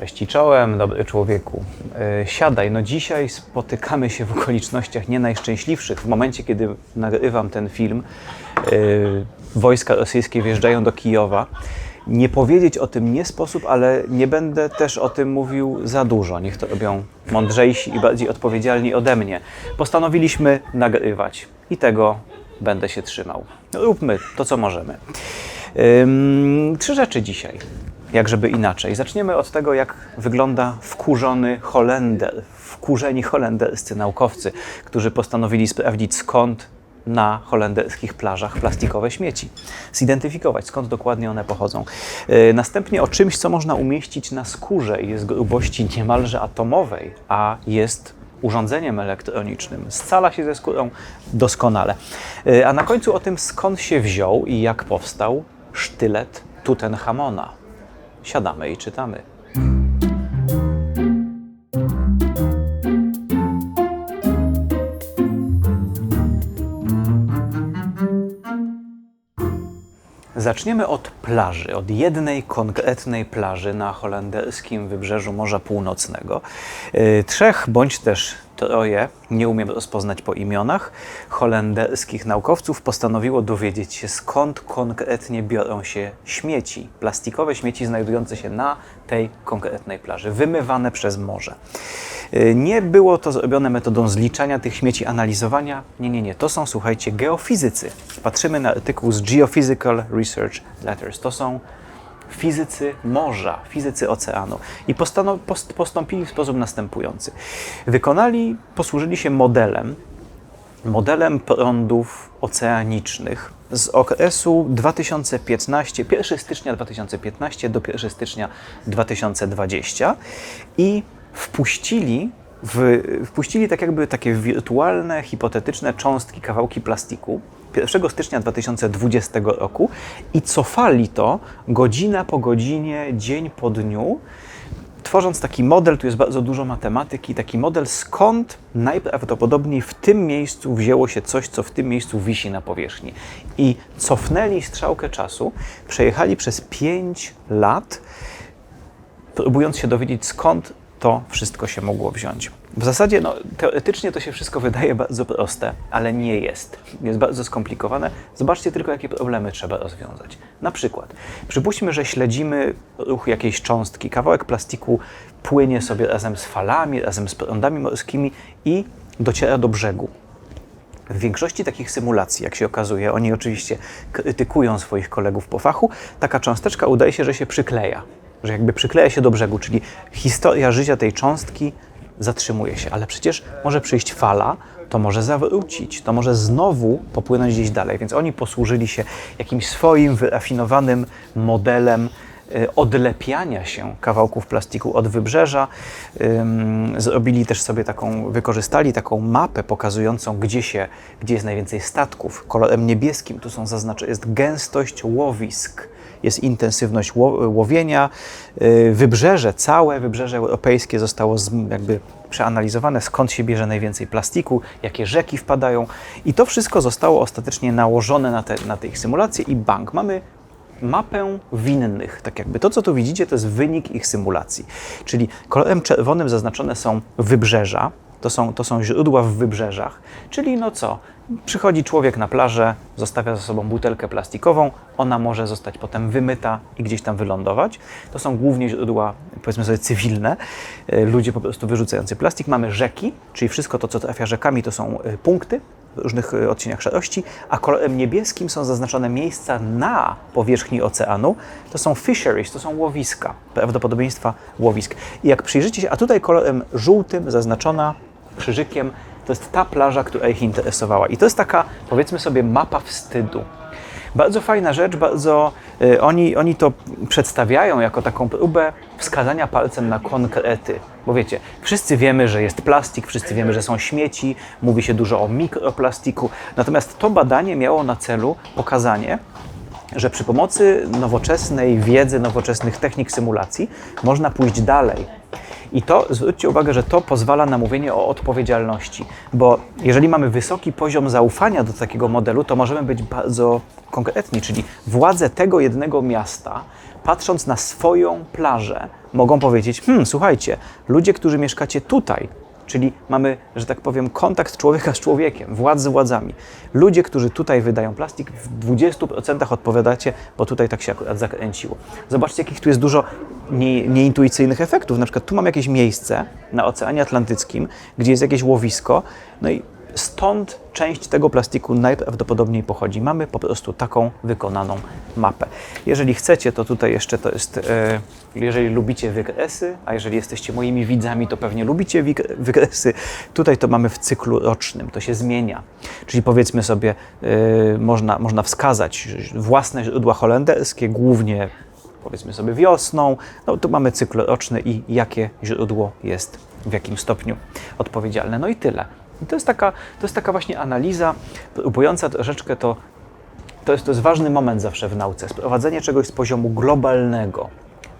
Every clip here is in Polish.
Cześć i czołem, dobry człowieku. E, Siadaj, no dzisiaj spotykamy się w okolicznościach nie najszczęśliwszych. W momencie, kiedy nagrywam ten film, e, wojska rosyjskie wjeżdżają do Kijowa. Nie powiedzieć o tym nie sposób, ale nie będę też o tym mówił za dużo. Niech to robią mądrzejsi i bardziej odpowiedzialni ode mnie. Postanowiliśmy nagrywać i tego będę się trzymał. Róbmy to, co możemy. Ym, trzy rzeczy dzisiaj, jak żeby inaczej. Zaczniemy od tego, jak wygląda wkurzony Holender, wkurzeni holenderscy naukowcy, którzy postanowili sprawdzić skąd na holenderskich plażach plastikowe śmieci. Zidentyfikować, skąd dokładnie one pochodzą. Yy, Następnie o czymś, co można umieścić na skórze i jest grubości niemalże atomowej, a jest urządzeniem elektronicznym. Scala się ze skórą doskonale. Yy, A na końcu o tym, skąd się wziął i jak powstał sztylet Tutenchamona. Siadamy i czytamy. Zaczniemy od plaży, od jednej konkretnej plaży na holenderskim wybrzeżu Morza Północnego. Yy, Trzech bądź też troje, nie umiem rozpoznać po imionach, holenderskich naukowców postanowiło dowiedzieć się, skąd konkretnie biorą się śmieci, plastikowe śmieci znajdujące się na tej konkretnej plaży, wymywane przez morze. Yy, Nie było to zrobione metodą zliczania tych śmieci, analizowania. Nie, nie, nie. To są, słuchajcie, geofizycy. Patrzymy na artykuł z Geophysical Research Letters. To są fizycy morza, fizycy oceanu. I post- postąpili w sposób następujący. Wykonali, posłużyli się modelem, modelem prądów oceanicznych z okresu 2015, 1 stycznia 2015 do 1 stycznia 2020 i wpuścili, w, wpuścili tak jakby takie wirtualne, hipotetyczne cząstki, kawałki plastiku 1 stycznia 2020 roku i cofali to godzina po godzinie, dzień po dniu, tworząc taki model, tu jest bardzo dużo matematyki, taki model, skąd najprawdopodobniej w tym miejscu wzięło się coś, co w tym miejscu wisi na powierzchni. I cofnęli strzałkę czasu, przejechali przez 5 lat, próbując się dowiedzieć, skąd to wszystko się mogło wziąć. W zasadzie, no, teoretycznie to się wszystko wydaje bardzo proste, ale nie jest. Jest bardzo skomplikowane. Zobaczcie tylko, jakie problemy trzeba rozwiązać. Na przykład, przypuśćmy, że śledzimy ruch jakiejś cząstki. Kawałek plastiku płynie sobie razem z falami, razem z prądami morskimi i dociera do brzegu. W większości takich symulacji, jak się okazuje, oni oczywiście krytykują swoich kolegów po fachu, taka cząsteczka udaje się, że się przykleja, że jakby przykleja się do brzegu, czyli historia życia tej cząstki zatrzymuje się, ale przecież może przyjść fala, to może zawrócić, to może znowu popłynąć gdzieś dalej, więc oni posłużyli się jakimś swoim wyrafinowanym modelem y, odlepiania się kawałków plastiku od wybrzeża. Zrobili też sobie taką, wykorzystali taką mapę pokazującą, gdzie, się, gdzie jest najwięcej statków. Kolorem niebieskim tu są zaznaczone, jest gęstość łowisk, jest intensywność ło- łowienia. Y, Wybrzeże, całe wybrzeże europejskie zostało jakby przeanalizowane, skąd się bierze najwięcej plastiku, jakie rzeki wpadają. I to wszystko zostało ostatecznie nałożone na te, na te ich symulacje i bank. Mamy mapę winnych. Tak jakby to, co tu widzicie, to jest wynik ich symulacji. Czyli kolorem czerwonym zaznaczone są wybrzeża, to są, to są źródła w wybrzeżach. Czyli no co? Przychodzi człowiek na plażę, zostawia za sobą butelkę plastikową, ona może zostać potem wymyta i gdzieś tam wylądować. To są głównie źródła, powiedzmy sobie, cywilne. E, Ludzie po prostu wyrzucający plastik. Mamy rzeki, czyli wszystko to, co trafia rzekami, to są e, punkty w różnych e, odcieniach szarości, a kolorem niebieskim są zaznaczone miejsca na powierzchni oceanu. To są fisheries, to są łowiska, prawdopodobieństwa łowisk. I jak przyjrzycie się, a tutaj kolorem żółtym zaznaczona krzyżykiem, to jest ta plaża, która ich interesowała. I to jest taka, powiedzmy sobie, mapa wstydu. Bardzo fajna rzecz, bardzo y, oni, oni to przedstawiają jako taką próbę wskazania palcem na konkrety. Bo wiecie, wszyscy wiemy, że jest plastik, wszyscy wiemy, że są śmieci, mówi się dużo o mikroplastiku. Natomiast to badanie miało na celu pokazanie, że przy pomocy nowoczesnej wiedzy, nowoczesnych technik symulacji można pójść dalej. I to, zwróćcie uwagę, że to pozwala na mówienie o odpowiedzialności, bo jeżeli mamy wysoki poziom zaufania do takiego modelu, to możemy być bardzo konkretni, czyli władze tego jednego miasta patrząc na swoją plażę, mogą powiedzieć: Hmm, słuchajcie, ludzie, którzy mieszkacie tutaj, czyli mamy, że tak powiem, kontakt człowieka z człowiekiem, władz z władzami. Ludzie, którzy tutaj wydają plastik, w 20% odpowiadacie, bo tutaj tak się akurat zakręciło. Zobaczcie, jakich tu jest dużo nie, nieintuicyjnych efektów. Na przykład tu mam jakieś miejsce na Oceanie Atlantyckim, gdzie jest jakieś łowisko, no i stąd część tego plastiku najprawdopodobniej pochodzi. Mamy po prostu taką wykonaną mapę. Jeżeli chcecie, to tutaj jeszcze to jest, e, jeżeli lubicie wykresy, a jeżeli jesteście moimi widzami, to pewnie lubicie wykresy. Tutaj to mamy w cyklu rocznym, to się zmienia. Czyli powiedzmy sobie, e, można, można wskazać własne źródła holenderskie, głównie powiedzmy sobie wiosną, no tu mamy cykl roczny i jakie źródło jest w jakim stopniu odpowiedzialne. No i tyle. I to jest taka, to jest taka właśnie analiza próbująca troszeczkę to, to jest, to jest ważny moment zawsze w nauce, sprowadzenie czegoś z poziomu globalnego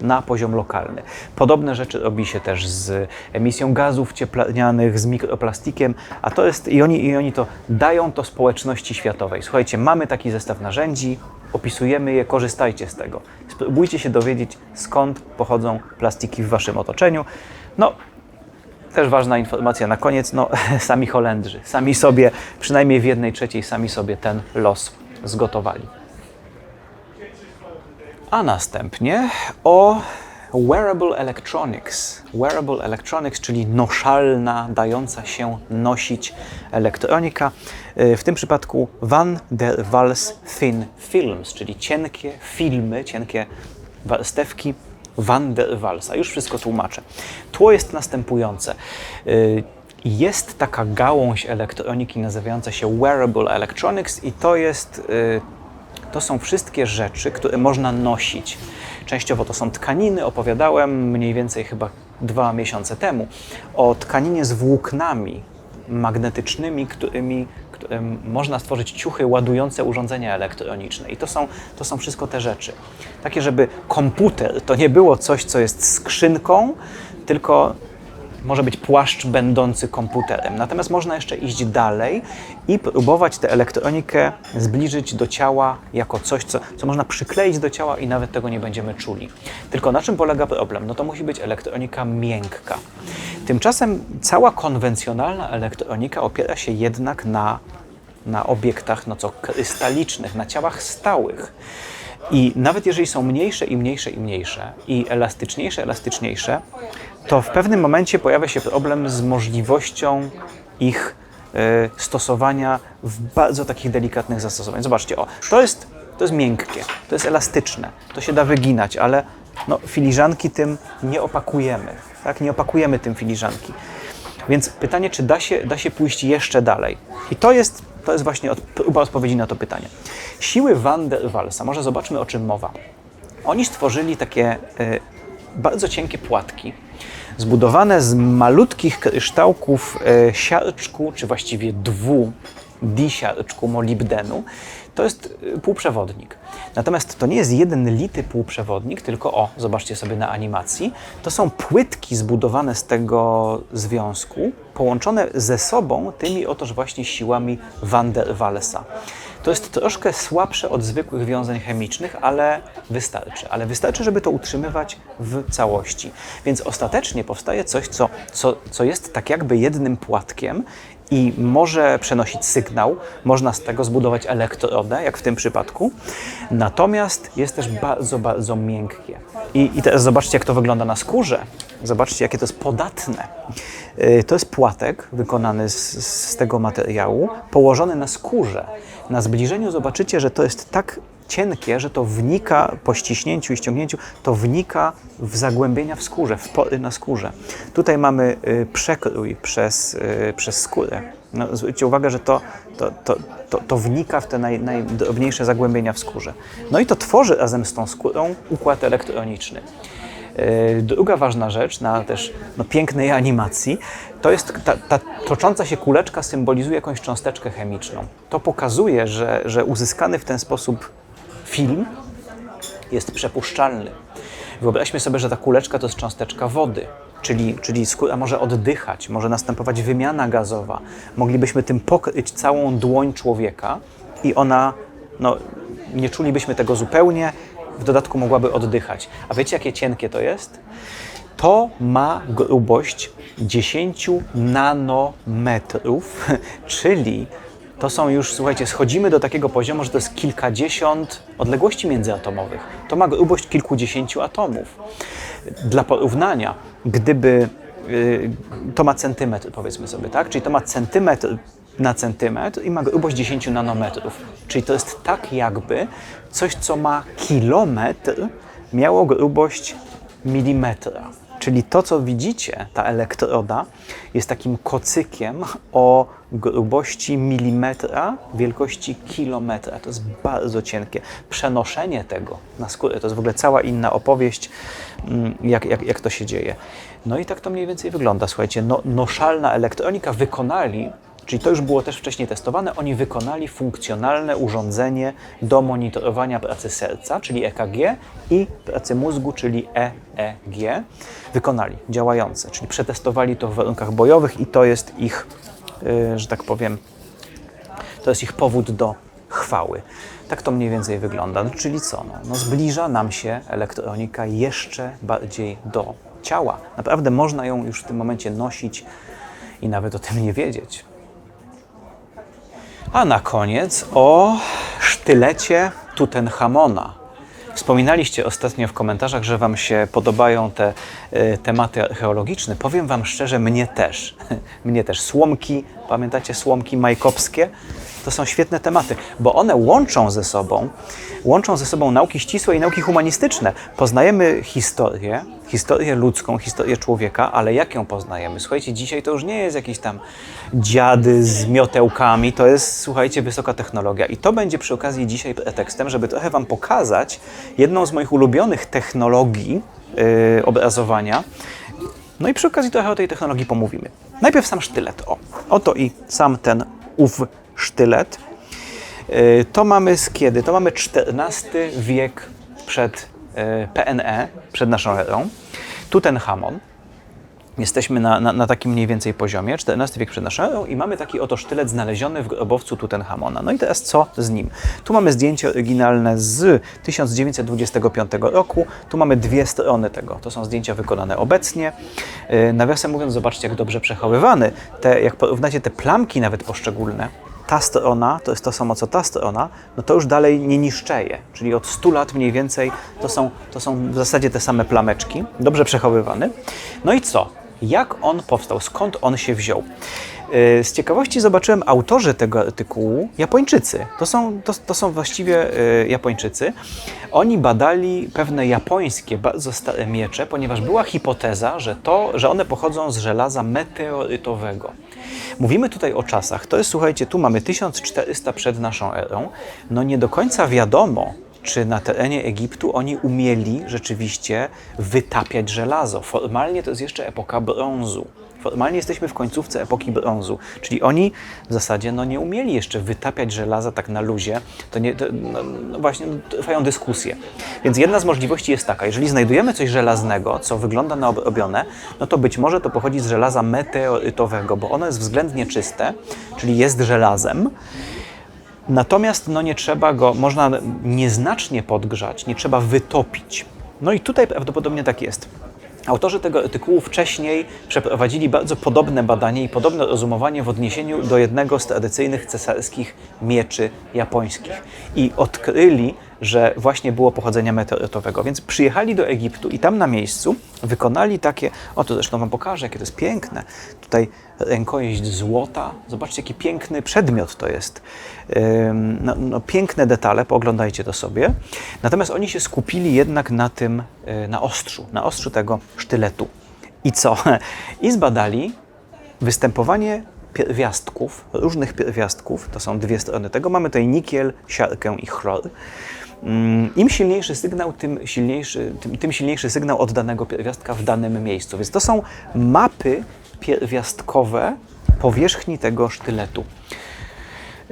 na poziom lokalny. Podobne rzeczy robi się też z emisją gazów cieplarnianych, z mikroplastikiem, a to jest, i oni, i oni to dają to społeczności światowej. Słuchajcie, mamy taki zestaw narzędzi, opisujemy je, korzystajcie z tego. Spróbujcie się dowiedzieć, skąd pochodzą plastiki w waszym otoczeniu. No, też ważna informacja na koniec, no sami Holendrzy, sami sobie, przynajmniej w jednej trzeciej, sami sobie ten los zgotowali. A następnie o wearable electronics. Wearable electronics, czyli noszalna, dająca się nosić elektronika. Y, W tym przypadku Van der Waals Thin Films, czyli cienkie filmy, cienkie warstewki Van der Waalsa. Już wszystko tłumaczę. Tło jest następujące. Y, Jest taka gałąź elektroniki nazywająca się Wearable Electronics i to jest y, to są wszystkie rzeczy, które można nosić. Częściowo to są tkaniny. Opowiadałem mniej więcej chyba dwa miesiące temu o tkaninie z włóknami magnetycznymi, którymi, którym można stworzyć ciuchy ładujące urządzenia elektroniczne. I to są, to są wszystko te rzeczy. Takie, żeby komputer to nie było coś, co jest skrzynką, tylko może być płaszcz będący komputerem. Natomiast można jeszcze iść dalej i próbować tę elektronikę zbliżyć do ciała jako coś, co, co można przykleić do ciała i nawet tego nie będziemy czuli. Tylko na czym polega problem? No to musi być elektronika miękka. Tymczasem cała konwencjonalna elektronika opiera się jednak na, na obiektach no co, krystalicznych, na ciałach stałych. I nawet jeżeli są mniejsze i mniejsze i mniejsze i elastyczniejsze, elastyczniejsze, to w pewnym momencie pojawia się problem z możliwością ich e, stosowania w bardzo takich delikatnych zastosowaniach. Zobaczcie, o, to jest, to jest miękkie, to jest elastyczne, to się da wyginać, ale no, filiżanki tym nie opakujemy, tak? Nie opakujemy tym filiżanki. Więc pytanie, czy da się, da się pójść jeszcze dalej? I to jest, to jest właśnie od, próba odpowiedzi na to pytanie. Siły Van der Waalsa, może zobaczmy o czym mowa. Oni stworzyli takie e, bardzo cienkie płatki, zbudowane z malutkich kryształków e, siarczku, czy właściwie dwu disiarczku molibdenu. To jest e, półprzewodnik. Natomiast to nie jest jeden lity półprzewodnik, tylko o, zobaczcie sobie na animacji, to są płytki zbudowane z tego związku, połączone ze sobą tymi otoż właśnie siłami Van der Waalsa. To jest troszkę słabsze od zwykłych wiązań chemicznych, ale wystarczy. Ale wystarczy, żeby to utrzymywać w całości. Więc ostatecznie powstaje coś, co, co, co jest tak jakby jednym płatkiem i może przenosić sygnał, można z tego zbudować elektrodę, jak w tym przypadku. Natomiast jest też bardzo, bardzo miękkie. I, I teraz zobaczcie, jak to wygląda na skórze. Zobaczcie, jakie to jest podatne. Yy, To jest płatek wykonany z, z tego materiału, położony na skórze. Na zbliżeniu zobaczycie, że to jest tak cienkie, że to wnika po ściśnięciu i ściągnięciu, to wnika w zagłębienia w skórze, w pory na skórze. Tutaj mamy y, przekrój przez, y, przez skórę. No, zwróćcie uwagę, że to, to, to, to, to wnika w te naj, najdrobniejsze zagłębienia w skórze. No i to tworzy razem z tą skórą układ elektroniczny. Yy, Druga ważna rzecz na też no, pięknej animacji to jest ta, ta tocząca się kuleczka symbolizuje jakąś cząsteczkę chemiczną. To pokazuje, że, że uzyskany w ten sposób film jest przepuszczalny. Wyobraźmy sobie, że ta kuleczka to jest cząsteczka wody, czyli, czyli skóra może oddychać, może następować wymiana gazowa. Moglibyśmy tym pokryć całą dłoń człowieka i ona, no, nie czulibyśmy tego zupełnie w dodatku mogłaby oddychać. A wiecie, jakie cienkie to jest? To ma grubość 10 nanometrów, czyli to są już, słuchajcie, schodzimy do takiego poziomu, że to jest kilkadziesiąt odległości międzyatomowych. To ma grubość kilkudziesięciu atomów. Dla porównania, gdyby y, to ma centymetr, powiedzmy sobie, tak? Czyli to ma centymetr na centymetr i ma grubość 10 nanometrów. Czyli to jest tak jakby coś, co ma kilometr, miało grubość milimetra. Czyli to, co widzicie, ta elektroda, jest takim kocykiem o grubości milimetra, wielkości kilometra. To jest bardzo cienkie. Przenoszenie tego na skórę to jest w ogóle cała inna opowieść, mm, jak, jak, jak to się dzieje. No i tak to mniej więcej wygląda. Słuchajcie, no, noszalna elektronika wykonali Czyli to już było też wcześniej testowane. Oni wykonali funkcjonalne urządzenie do monitorowania pracy serca, czyli EKG, i pracy mózgu, czyli EEG. Wykonali, działające, czyli przetestowali to w warunkach bojowych i to jest ich, yy, że tak powiem, to jest ich powód do chwały. Tak to mniej więcej wygląda. No, czyli co? No, no zbliża nam się elektronika jeszcze bardziej do ciała. Naprawdę można ją już w tym momencie nosić i nawet o tym nie wiedzieć. A na koniec o sztylecie Tutenchamona. Wspominaliście ostatnio w komentarzach, że Wam się podobają te y, tematy archeologiczne. Powiem Wam szczerze, mnie też. mnie też. Słomki, pamiętacie słomki majkowskie? To są świetne tematy, bo one łączą ze sobą, łączą ze sobą nauki ścisłe i nauki humanistyczne. Poznajemy historię, historię ludzką, historię człowieka, ale jak ją poznajemy? Słuchajcie, dzisiaj to już nie jest jakiś tam dziady z miotełkami, to jest, słuchajcie, wysoka technologia. I to będzie przy okazji dzisiaj pretekstem, żeby trochę Wam pokazać jedną z moich ulubionych technologii yy, obrazowania. No i przy okazji trochę o tej technologii pomówimy. Najpierw sam sztylet. O, oto i sam ten ów sztylet. Yy, To mamy z kiedy? To mamy XIV wiek przed yy, PNE, przed naszą erą. Tutenchamon. Jesteśmy na, na, na takim mniej więcej poziomie, XIV wiek przed naszą erą i mamy taki oto sztylet znaleziony w grobowcu Tutenchamona. No i teraz co z nim? Tu mamy zdjęcie oryginalne z 1925 roku. Tu mamy dwie strony tego. To są zdjęcia wykonane obecnie. Yy, Nawiasem mówiąc, zobaczcie jak dobrze przechowywany. Te, jak porównacie te plamki nawet poszczególne, ta strona to jest to samo co ta strona, no to już dalej nie niszczeje. Czyli od 100 lat mniej więcej to są, to są w zasadzie te same plameczki, dobrze przechowywany. No i co? Jak on powstał? Skąd on się wziął? Yy, Z ciekawości zobaczyłem autorzy tego artykułu, Japończycy. To są, to, to są właściwie yy, Japończycy. Oni badali pewne japońskie, bardzo stare miecze, ponieważ była hipoteza, że, to, że one pochodzą z żelaza meteorytowego. Mówimy tutaj o czasach. To jest, słuchajcie, tu mamy 1400 przed naszą erą. No nie do końca wiadomo, czy na terenie Egiptu oni umieli rzeczywiście wytapiać żelazo. Formalnie to jest jeszcze epoka brązu. Formalnie jesteśmy w końcówce epoki brązu, czyli oni w zasadzie no, nie umieli jeszcze wytapiać żelaza tak na luzie. To nie, to, no, no właśnie no, trwają dyskusje. Więc jedna z możliwości jest taka, jeżeli znajdujemy coś żelaznego, co wygląda na obrobione, no to być może to pochodzi z żelaza meteorytowego, bo ono jest względnie czyste, czyli jest żelazem. Natomiast no, nie trzeba go, można nieznacznie podgrzać, nie trzeba wytopić. No i tutaj prawdopodobnie tak jest. Autorzy tego artykułu wcześniej przeprowadzili bardzo podobne badanie i podobne rozumowanie w odniesieniu do jednego z tradycyjnych cesarskich mieczy japońskich. I odkryli, że właśnie było pochodzenia meteorytowego. Więc przyjechali do Egiptu i tam na miejscu wykonali takie, o to zresztą Wam pokażę, jakie to jest piękne. Tutaj rękojeść złota. Zobaczcie, jaki piękny przedmiot to jest. No, no, piękne detale, pooglądajcie to sobie. Natomiast oni się skupili jednak na tym, y, na ostrzu, na ostrzu tego sztyletu. I co? I zbadali występowanie pierwiastków, różnych pierwiastków, to są dwie strony tego. Mamy tutaj nikiel, siarkę i chlor. Mm, Im silniejszy sygnał, tym silniejszy, tym, tym silniejszy sygnał od danego pierwiastka w danym miejscu. Więc to są mapy pierwiastkowe powierzchni tego sztyletu.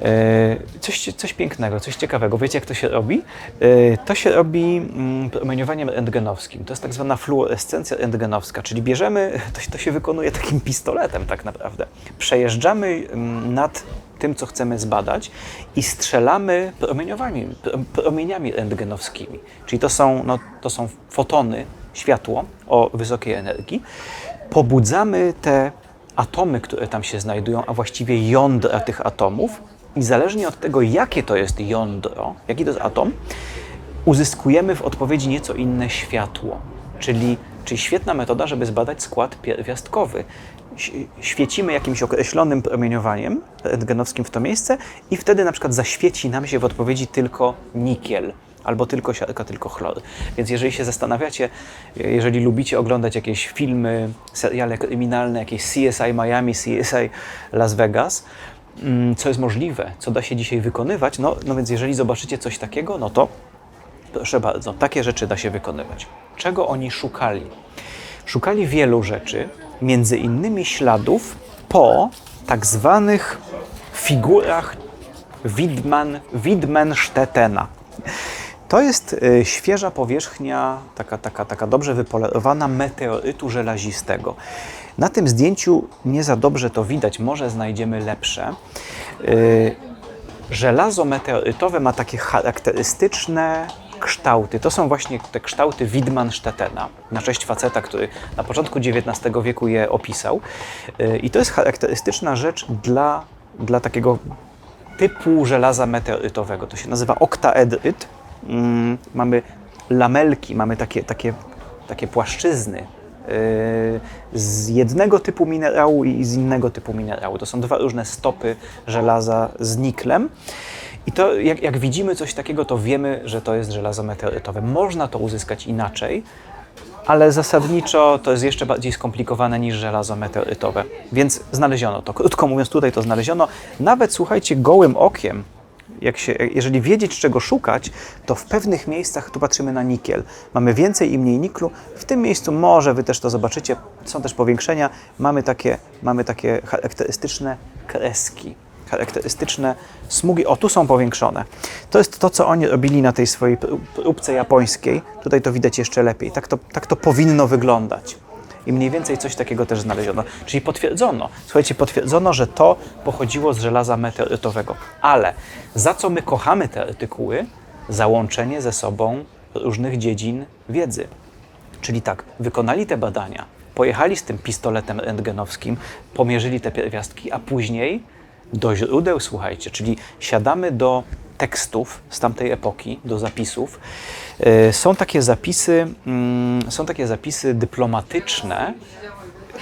E, Coś, coś pięknego, coś ciekawego. Wiecie, jak to się robi? E, To się robi mm, promieniowaniem rentgenowskim. To jest tak zwana fluorescencja rentgenowska, czyli bierzemy, to się, to się wykonuje takim pistoletem tak naprawdę. Przejeżdżamy mm, nad tym co chcemy zbadać i strzelamy promieniowami, pro- promieniami rentgenowskimi. Czyli to są, no, to są fotony, światło o wysokiej energii. Pobudzamy te atomy, które tam się znajdują, a właściwie jądra tych atomów i zależnie od tego, jakie to jest jądro, jaki to jest atom, uzyskujemy w odpowiedzi nieco inne światło. Czyli, czyli świetna metoda, żeby zbadać skład pierwiastkowy. Świecimy jakimś określonym promieniowaniem rentgenowskim w to miejsce i wtedy na przykład zaświeci nam się w odpowiedzi tylko nikiel albo tylko siarka, tylko chlor. Więc jeżeli się zastanawiacie, jeżeli lubicie oglądać jakieś filmy, seriale kryminalne, jakieś CSI Miami, CSI Las Vegas, co jest możliwe, co da się dzisiaj wykonywać, no, no więc jeżeli zobaczycie coś takiego, no to Proszę bardzo, takie rzeczy da się wykonywać. Czego oni szukali? Szukali wielu rzeczy, między innymi śladów po tak zwanych figurach Widman. To jest y, świeża powierzchnia, taka, taka, taka dobrze wypolerowana meteorytu żelazistego. Na tym zdjęciu nie za dobrze to widać, może znajdziemy lepsze. Y, Żelazo meteorytowe ma takie charakterystyczne kształty. To są właśnie te kształty Widmanstettena, na cześć faceta, który na początku XIX wieku je opisał. Yy, I to jest charakterystyczna rzecz dla, dla takiego typu żelaza meteorytowego. To się nazywa oktaedryt. Mm, mamy lamelki, mamy takie, takie, takie płaszczyzny z jednego typu minerału i z innego typu minerału. To są dwa różne stopy żelaza z niklem. I to, jak, jak widzimy coś takiego, to wiemy, że to jest żelazo meteorytowe. Można to uzyskać inaczej, ale zasadniczo to jest jeszcze bardziej skomplikowane niż żelazo meteorytowe. Więc znaleziono to. Krótko mówiąc, tutaj to znaleziono. Nawet słuchajcie, gołym okiem, jak się, jeżeli wiedzieć, czego szukać, to w pewnych miejscach, tu patrzymy na nikiel, mamy więcej i mniej niklu. W tym miejscu może wy też to zobaczycie, są też powiększenia, mamy takie, mamy takie charakterystyczne kreski charakterystyczne smugi. O, tu są powiększone. To jest to, co oni robili na tej swojej pró- próbce japońskiej. Tutaj to widać jeszcze lepiej. Tak to, tak to powinno wyglądać. I mniej więcej coś takiego też znaleziono. Czyli potwierdzono, słuchajcie, potwierdzono, że to pochodziło z żelaza meteorytowego. Ale za co my kochamy te artykuły? Za łączenie ze sobą różnych dziedzin wiedzy. Czyli tak, wykonali te badania, pojechali z tym pistoletem rentgenowskim, pomierzyli te pierwiastki, a później do źródeł, słuchajcie, czyli siadamy do tekstów z tamtej epoki, do zapisów. Yy, Są takie zapisy, mm, są takie zapisy dyplomatyczne,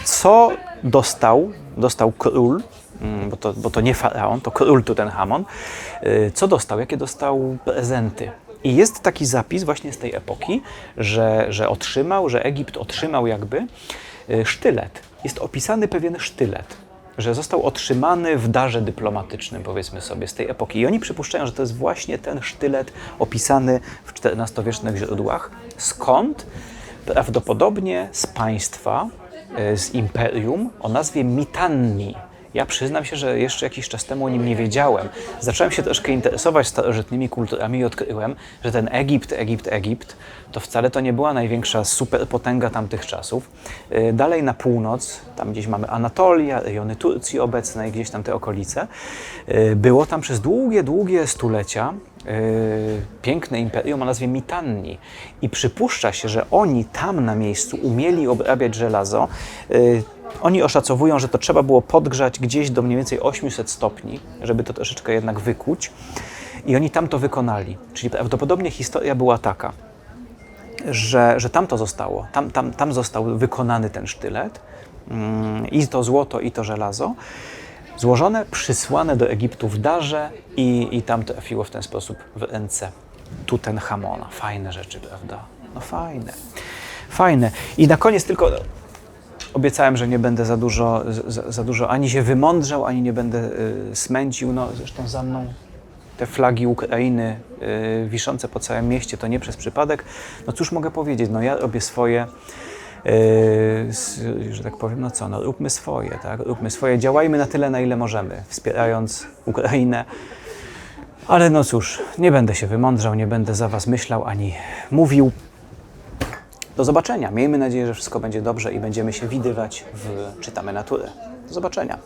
co dostał, dostał król, mm, bo to, bo to nie faraon, to król Tutenchamon, yy, co dostał, jakie dostał prezenty. I jest taki zapis właśnie z tej epoki, że, że otrzymał, że Egipt otrzymał jakby yy, sztylet. Jest opisany pewien sztylet, że został otrzymany w darze dyplomatycznym, powiedzmy sobie, z tej epoki. I oni przypuszczają, że to jest właśnie ten sztylet opisany w XIV-wiecznych źródłach. Skąd? Prawdopodobnie z państwa, e, z imperium o nazwie Mitanni. Ja przyznam się, że jeszcze jakiś czas temu o nim nie wiedziałem. Zacząłem się troszkę interesować starożytnymi kulturami i odkryłem, że ten Egipt, Egipt, Egipt to wcale to nie była największa superpotęga tamtych czasów. Yy, Dalej na północ, tam gdzieś mamy Anatolia, rejony Turcji obecnej, gdzieś tam te okolice. Yy, Było tam przez długie, długie stulecia yy, piękne imperium o nazwie Mitanni. I przypuszcza się, że oni tam na miejscu umieli obrabiać żelazo. Oni oszacowują, że to trzeba było podgrzać gdzieś do mniej więcej 800 stopni, żeby to troszeczkę jednak wykuć. I oni tam to wykonali. Czyli prawdopodobnie historia była taka, że, że tam to zostało. Tam, tam, tam został wykonany ten sztylet. Mm, I to złoto, i to żelazo. Złożone, przysłane do Egiptu w darze i, i tam trafiło w ten sposób w ręce Tutenchamona. Fajne rzeczy, prawda? No fajne. Fajne. I na koniec tylko obiecałem, że nie będę za dużo, za, za dużo ani się wymądrzał, ani nie będę y, smęcił. No zresztą za mną te flagi Ukrainy y, wiszące po całym mieście, to nie przez przypadek. No cóż mogę powiedzieć, no ja robię swoje, y, że tak powiem, no co, no róbmy swoje, tak, róbmy swoje, działajmy na tyle, na ile możemy, wspierając Ukrainę. Ale no cóż, nie będę się wymądrzał, nie będę za Was myślał ani mówił. Do zobaczenia. Miejmy nadzieję, że wszystko będzie dobrze i będziemy się widywać w Czytamy Naturę. Do zobaczenia.